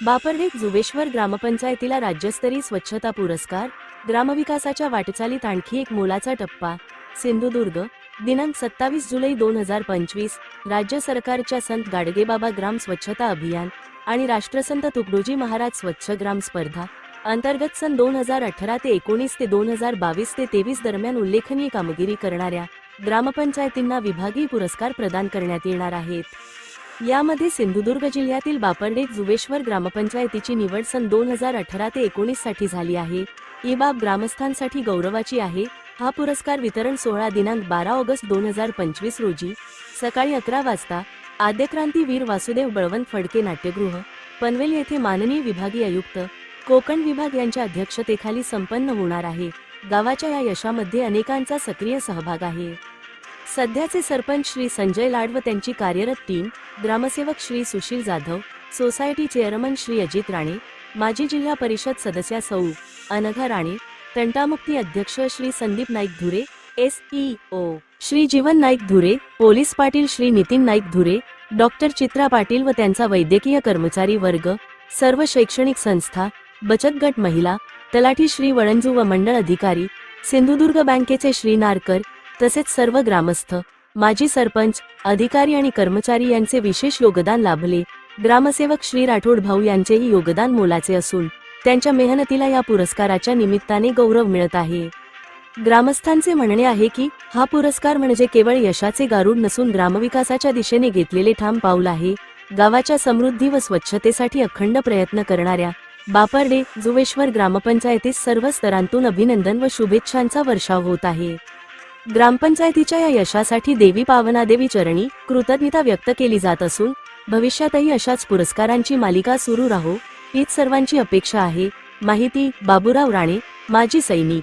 बापरडेक जुवेश्वर ग्रामपंचायतीला राज्यस्तरीय स्वच्छता पुरस्कार ग्रामविकासाच्या वाटचालीत आणखी एक मोलाचा टप्पा सिंधुदुर्ग दिनांक सत्तावीस जुलै दोन हजार पंचवीस राज्य सरकारच्या संत गाडगेबाबा ग्राम स्वच्छता अभियान आणि राष्ट्रसंत तुकडोजी महाराज स्वच्छ ग्राम स्पर्धा अंतर्गत सन दोन हजार अठरा ते एकोणीस ते दोन हजार बावीस ते तेवीस दरम्यान उल्लेखनीय कामगिरी करणाऱ्या ग्रामपंचायतींना विभागीय पुरस्कार प्रदान करण्यात येणार आहेत. यामध्ये सिंधुदुर्ग जिल्ह्यातील बापर्डे जुवेश्वर ग्रामपंचायतीची निवड सन दोन हजार अठरा ते एकोणीससाठी झाली आहे. ही बाब ग्रामस्थांसाठी गौरवाची आहे. हा पुरस्कार वितरण सोहळा दिनांक बारा ऑगस्ट दोन हजार पंचवीस रोजी सकाळी अकरा वाजता आद्यक्रांती वीर वासुदेव बळवंत फडके नाट्यगृह पनवेल येथे माननीय विभागीय आयुक्त कोकण विभाग यांच्या अध्यक्षतेखाली संपन्न होणार आहे. गावाच्या या यशामध्ये अनेकांचा सक्रिय सहभाग आहे. सध्याचे सरपंच श्री संजय लाड व त्यांची कार्यरत टीम ग्रामसेवक श्री सुशील जाधव सोसायटी चेअरमन श्री अजित राणे माजी जिल्हा परिषद सदस्या सौ अनघा राणे तंटामुक्ती अध्यक्ष Shri Sandeep Naik Dhure S E O Shri Jeevan Naik Dhure police Patil Shri Nitin Naik Dhure doctor Chitra Patil व त्यांचा वैद्यकीय कर्मचारी वर्ग सर्व शैक्षणिक संस्था बचत गट महिला तलाठी श्री वळंजू व मंडळ अधिकारी सिंधुदुर्ग बँकेचे श्री नारकर तसेच सर्व ग्रामस्थ माजी सरपंच अधिकारी आणि कर्मचारी यांचे विशेष योगदान लाभले. ग्रामसेवक श्री राठोड भाऊ यांचेही योगदान मोलाचे असून त्यांच्या मेहनतीला या पुरस्काराच्या निमित्ताने गौरव मिळत आहे. ग्रामस्थांचे म्हणणे आहे की हा पुरस्कार म्हणजे केवळ यशाचे गारूड नसून ग्रामविकासाच्या दिशेने घेतलेले ठाम पाऊल आहे. गावाच्या समृद्धी व स्वच्छतेसाठी अखंड प्रयत्न करणाऱ्या बापर्डे जुवेश्वर ग्रामपंचायतीस सर्व स्तरांतून अभिनंदन व शुभेच्छांचा वर्षाव होत आहे. ग्रामपंचायतीच्या या यशासाठी देवी पावनादेवी चरणी कृतज्ञता व्यक्त केली जात असून भविष्यातही अशाच पुरस्कारांची मालिका सुरू राहो हीच सर्वांची अपेक्षा आहे माहिती बाबूराव राणे माजी सैनिक.